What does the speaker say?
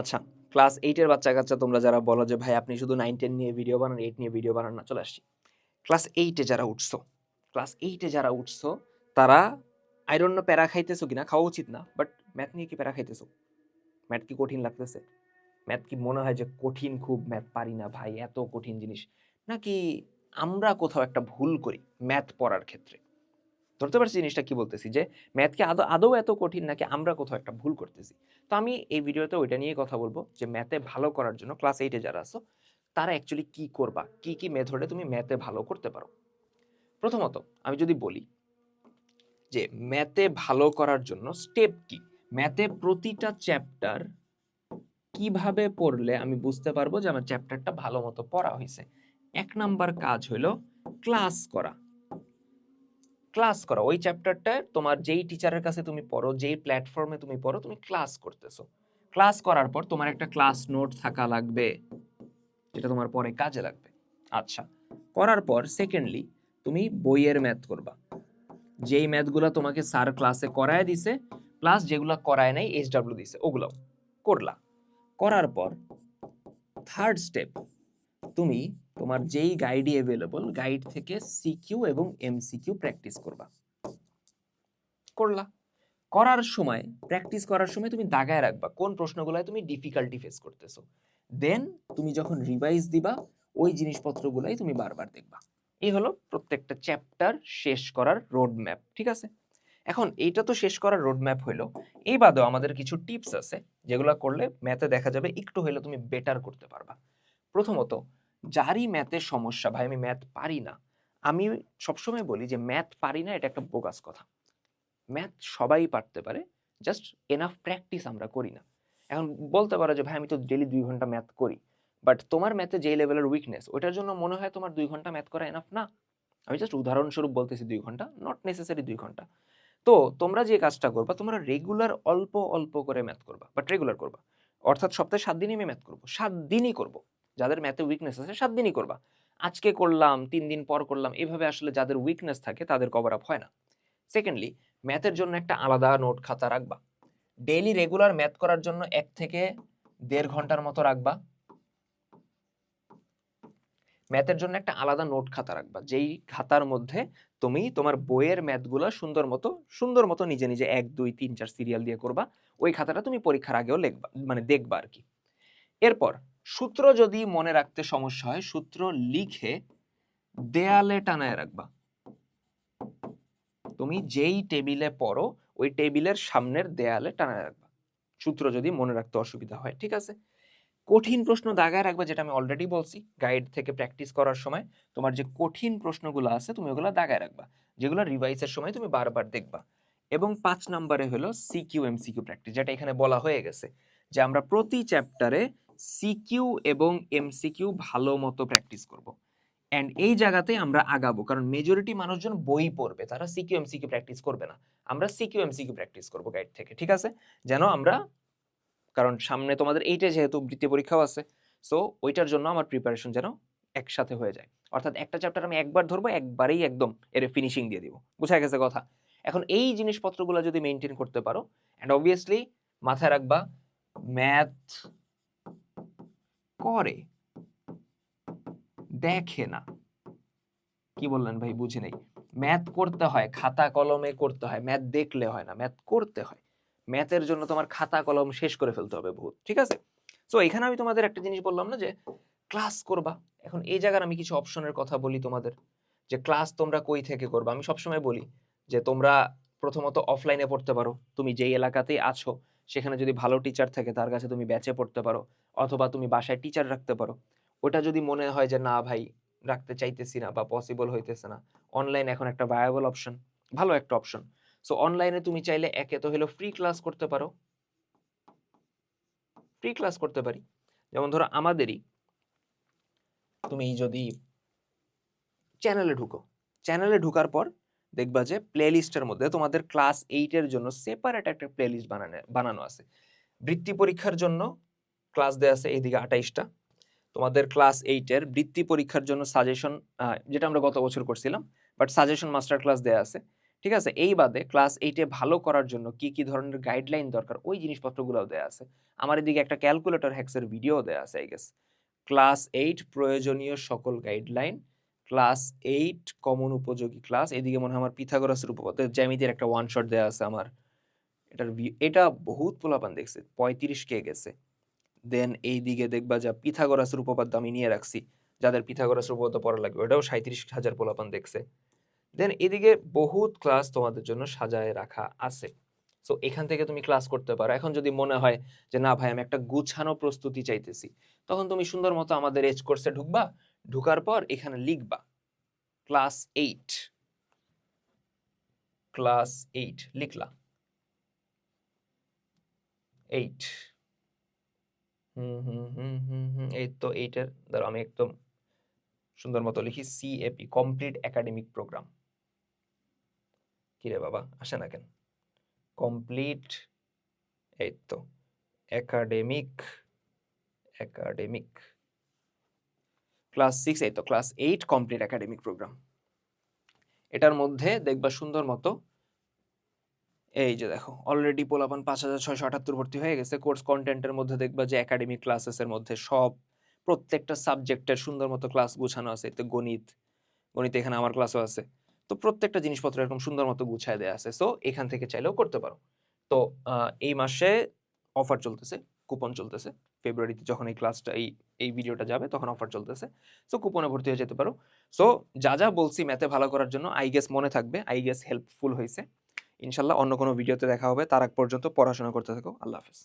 আচ্ছা ক্লাস এইটের বাচ্চা কাচ্চা তোমরা যারা বলো যে, ভাই, আপনি শুধু নাইন টেন নিয়ে ভিডিও বানান এইট নিয়ে ভিডিও বানান, না, চলে আসছি। ক্লাস এইটে যারা উঠছো ক্লাস এইটে যারা উঠছো, তারা আইরন্য প্যারা খাইতেছো কিনা খাওয়া উচিত না বাট ম্যাথ নিয়ে কি প্যারা খাইতেছো? ম্যাথ কি কঠিন লাগতেছে? ম্যাথ কি মনে হয় যে কঠিন? খুব ম্যাথ পারি না ভাই, এত কঠিন জিনিস। নাকি আমরা কোথাও একটা ভুল করি ম্যাথ পড়ার ক্ষেত্রে? ধরতে পারছি জিনিসটা কি বলতেছি? যে ম্যাথকে আদৌ আদৌ এত কঠিন নাকি আমরা কোথাও একটা ভুল করতেছি? তো আমি এই ভিডিওতে ওইটা নিয়ে কথা বলব যে ম্যাথে ভালো করার জন্য ক্লাস এইটে যারা আসো তারা অ্যাকচুয়ালি কি করবা? কি কি মেথডে তুমি ম্যাথে ভালো করতে পারো? প্রথমত আমি যদি বলি যে ম্যাথে ভালো করার জন্য স্টেপ কি? ম্যাথে প্রতিটা চ্যাপ্টার কীভাবে পড়লে আমি বুঝতে পারব যে আমার চ্যাপ্টারটা ভালো মতো পড়া হয়েছে? এক নাম্বার কাজ হলো ক্লাস করা। ক্লাস করা। ওই চ্যাপ্টারটায় তোমার যেই টিচারের কাছে তুমি পড়ো, যেই প্ল্যাটফর্মে তুমি পড়ো, তুমি ক্লাস করতেছো। ক্লাস করার পর তোমার একটা ক্লাস নোট থাকা লাগবে, যেটা তোমার পরে কাজে লাগবে। আচ্ছা করার পর সেকেন্ডলি তুমি বইয়ের ম্যাথ করবা। যেই ম্যাথগুলো তোমাকে স্যার ক্লাসে করায় দিছে প্লাস যেগুলো করায় নাই এইচ ডাব্লিউ দিছে ওগুলো করলা। করার পর থার্ড স্টেপ তুমি তোমার যেই গাইডই অ্যাভেলেবল গাইড থেকে সিকিউ এবং এমসিকিউ প্র্যাকটিস করবা। করলা। করার সময় প্র্যাকটিস করার সময় তুমি দাগায় রাখবা কোন প্রশ্নগুলোয় তুমি ডিফিকাল্টি ফেস করতেছো। দেন তুমি যখন রিভাইজ দিবা ওই জিনিসপত্রগুলাই তুমি বারবার দেখবা। এই হলো প্রত্যেকটা চ্যাপ্টার শেষ করার রোড ম্যাপ ঠিক আছে? এখন এইটা তো শেষ করার রোড ম্যাপ হইল। এই বাদেও আমাদের কিছু টিপস আছে যেগুলো করলে ম্যাথে দেখা যাবে একটু হইলে তুমি বেটার করতে পারবা। প্রথমত যারই ম্যাথের সমস্যা, ভাই, আমি ম্যাথ পারি না। আমি সবসময় বলি যে, ম্যাথ পারি না, এটা একটা বোগাস কথা। ম্যাথ সবাই পারতে পারে জাস্ট এনাফ প্র্যাকটিস আমরা করি না। এখন বলতে পারো যে, ভাই, আমি তো ডেলি দুই ঘণ্টা ম্যাথ করি বাট তোমার ম্যাথে যেই লেভেলের উইকনেস ওইটার জন্য মনে হয় তোমার দুই ঘণ্টা ম্যাথ করা এনাফ না। আমি জাস্ট উদাহরণস্বরূপ বলতেছি দুই ঘণ্টা নট নেসেসারি দুই ঘণ্টা। তো তোমরা যে কাজটা করবা, তোমরা রেগুলার অল্প অল্প করে ম্যাথ করবা বাট রেগুলার করবা। অর্থাৎ সপ্তাহে সাত দিনই আমি ম্যাথ করব, সাত দিনই করব। যাদের ম্যাথে উইকনেস আছে সাত দিনই করবা। আজকে করলাম, তিন দিন পর করলাম, এভাবে আসলে যাদের উইকনেস থাকে তাদের কভার আপ হয় না। সেকেন্ডলি ম্যাথের জন্য একটা আলাদা নোট খাতা রাখবা। ডেইলি রেগুলার ম্যাথ করার জন্য এক থেকে দেড় ঘণ্টার মতো রাখবা। ম্যাথের জন্য একটা আলাদা নোট খাতা রাখবা, যেই খাতার মধ্যে তুমি তোমার বইয়ের ম্যাথগুলো সুন্দর মতো সুন্দর মতো নিজে নিজে এক, দুই, তিন, চার সিরিয়াল দিয়ে করবা। ওই খাতাটা তুমি পরীক্ষার আগেও লিখবা মানে দেখবা আর কি। এরপর সূত্র যদি মনে রাখতে সমস্যা হয়, সূত্র লিখে দেয়ালে টানায় রাখবা। তুমি যেই টেবিলে পড়ো, ওই টেবিলের সামনের দেয়ালে টানায় রাখবা। সূত্র যদি মনে রাখতে অসুবিধা হয়, ঠিক আছে? কঠিন প্রশ্ন দাগায় রাখবা, যেটা আমি অলরেডি বলছি। গাইড থেকে প্র্যাকটিস করার সময় তোমার যে কঠিন প্রশ্নগুলো আছে, তুমি ওগুলো দাগায় রাখবা। যেগুলো রিভাইসের সময় তুমি বারবার দেখবা। এবং পাঁচ নম্বরে হলো সিকিউ এমসিকিউ প্র্যাকটিস যেটা এখানে বলা হয়ে গেছে যে আমরা প্রতি চ্যাপ্টারে সিকিউ এবং এমসিকিউ ভালো মতো প্র্যাকটিস করব। অ্যান্ড এই জায়গাতে আমরা আগাবো, কারণ মেজরিটি মানুষজন বই পড়বে, তারা সিকিউ এমসিকিউ প্র্যাকটিস করবে না। আমরা সিকিউ এমসিকিউ প্র্যাকটিস করব গাইড থেকে, ঠিক আছে? যেন আমরা, কারণ সামনে তোমাদের এইটা যেহেতু বৃত্তি পরীক্ষাও আছে সো ওইটার জন্য আমার প্রিপারেশন যেন একসাথে হয়ে যায়। অর্থাৎ একটা চ্যাপ্টার আমি একবার ধরবো, একবারেই একদম এর ফিনিশিং দিয়ে দিব। বুঝা গেছে কথা? এখন এই জিনিসপত্রগুলো যদি মেনটেন করতে পারো অ্যান্ড অবভিয়াসলি মাথায় রাখবা ম্যাথ করে। দেখে না। কি বললেন ভাই? বুঝি নাই। ম্যাথ করতে হয়, খাতা কলমে করতে হয়। ম্যাথ দেখলে হয় না, ম্যাথ করতে হয়। ম্যাথের জন্য তোমার খাতা কলম শেষ করে ফেলতে হবে বহুত, ঠিক আছে? সো এখানে আমি তোমাদের একটা জিনিস বললাম না যে ক্লাস করবা। এখন এই জায়গার আমি কিছু অপশনের কথা বলি তোমাদের। যে ক্লাস তোমরা কই থেকে করবা? আমি সবসময় বলি যে, তোমরা প্রথমত অফলাইনে পড়তে পারো। তুমি যেই এলাকাতেই আছো সেখানে যদি ভালো টিচার থাকে, তার কাছে তুমি ব্যাচে পড়তে পারো, অথবা তুমি বাসায় টিচার রাখতে পারো। ওটা যদি মনে হয় যে, না ভাই, রাখতে চাইতেছি না বা পসিবল হইতেছে না। অনলাইন এখন একটা ভায়াবল অপশন ভালো একটা অপশন সো অনলাইনে তুমি চাইলে একে তো হলো ফ্রি ক্লাস করতে পারো। ফ্রি ক্লাস করতে পারি। যেমন ধরো আমাদেরই তুমি যদি চ্যানেলে ঢুকো চ্যানেলে ঢুকার পর দেখবা যে প্লে লিস্টের মধ্যে তোমাদের ক্লাস এইটের জন্য সেপারেট একটা প্লে লিস্ট বানানো বানানো আছে। বৃত্তি পরীক্ষার জন্য ক্লাস দেওয়া আছে এইদিকে আঠাইশটা। তোমাদের ক্লাস এইটের বৃত্তি পরীক্ষার জন্য সাজেশন যেটা আমরা গত বছর করছিলাম বাট সাজেশন মাস্টার ক্লাস দেওয়া আছে। ঠিক আছে? এই বাদে ক্লাস এইটে ভালো করার জন্য কি কি ধরনের গাইডলাইন দরকার, ওই জিনিসপত্রগুলোও দেওয়া আছে। আমার এদিকে একটা ক্যালকুলেটর হ্যাক্সের ভিডিও দেওয়া আছে আই গেস ক্লাস এইট প্রয়োজনীয় সকল গাইডলাইন ক্লাস এইট কমন উপযোগী ক্লাস। এদিকে মনে হয় আমার পিথাগোরাসের উপপাদ্য জ্যামিতির একটা ওয়ান শট দেওয়া আছে আমার। এটার এটা বহুত পোলাপান দেখছে, পঁয়ত্রিশ কে গেছে। দেন এই দিকে দেখবা যা পিথাগোরাসের উপপাদ্য আমি নিয়ে রাখছি, যাদের পিথাগোরাসের উপপাদ্য পড়া লাগবে, ওটাও সাঁত্রিশ হাজার পোলাপান দেখছে। দেন এদিকে বহুত ক্লাস তোমাদের জন্য সাজায় রাখা আছে। সো এখান থেকে তুমি ক্লাস করতে পারো। এখন যদি মনে হয় যে, না ভাই, আমি একটা গুছানো প্রস্তুতি চাইতেছি। তখন তুমি সুন্দর মতো আমাদের এজ কোর্সে ঢুকবা। ঢুকার পর এখানে লিখবা ক্লাস এইট ক্লাস এইট লিখলা। এইট হুম হুম হুম হুম হুম, এই তো এইটের ধরো আমি একদম সুন্দর মতো লিখি সিএপি কমপ্লিট একাডেমিক প্রোগ্রাম কিরে বাবা, আসে না কেন? কমপ্লিট এই তো একাডেমিক একাডেমিক ক্লাস সিক্স, এই তো class eight complete academic program. এটার মধ্যে দেখবা সুন্দর মতো, এই যে দেখো অলরেডি পোলাপান পাঁচ হাজার ছয়শো আটাত্তর ভর্তি হয়ে গেছে। কোর্স কন্টেন্টের মধ্যে দেখবা যে একাডেমিক ক্লাসেসের মধ্যে সব, প্রত্যেকটা সাবজেক্টের সুন্দর মতো ক্লাস গুছানো আছে। এতে গণিত গণিত এখানে আমার ক্লাসও আছে। তো প্রত্যেকটা জিনিসপত্র এরকম সুন্দর মতো গুছায় দেওয়া আছে। সো এখান থেকে চাইলেও করতে পারো। তো এই মাসে অফার চলতেছে কুপন চলতেছে। ফেব্রুয়ারিতে যখন এই ক্লাসটা এই এই ভিডিওটা যাবে, তখন অফার চলতেছে। সো কুপনে ভর্তি হয়ে যেতে পারো। সো যা যা বলছি ম্যাথে ভালো করার জন্য আই গেস মনে থাকবে আই গেস হেল্পফুল হয়েছে ইনশাল্লাহ অন্য কোনো ভিডিওতে দেখা হবে। তার আগ পর্যন্ত পড়াশোনা করতে থাকো। আল্লাহ হাফেজ।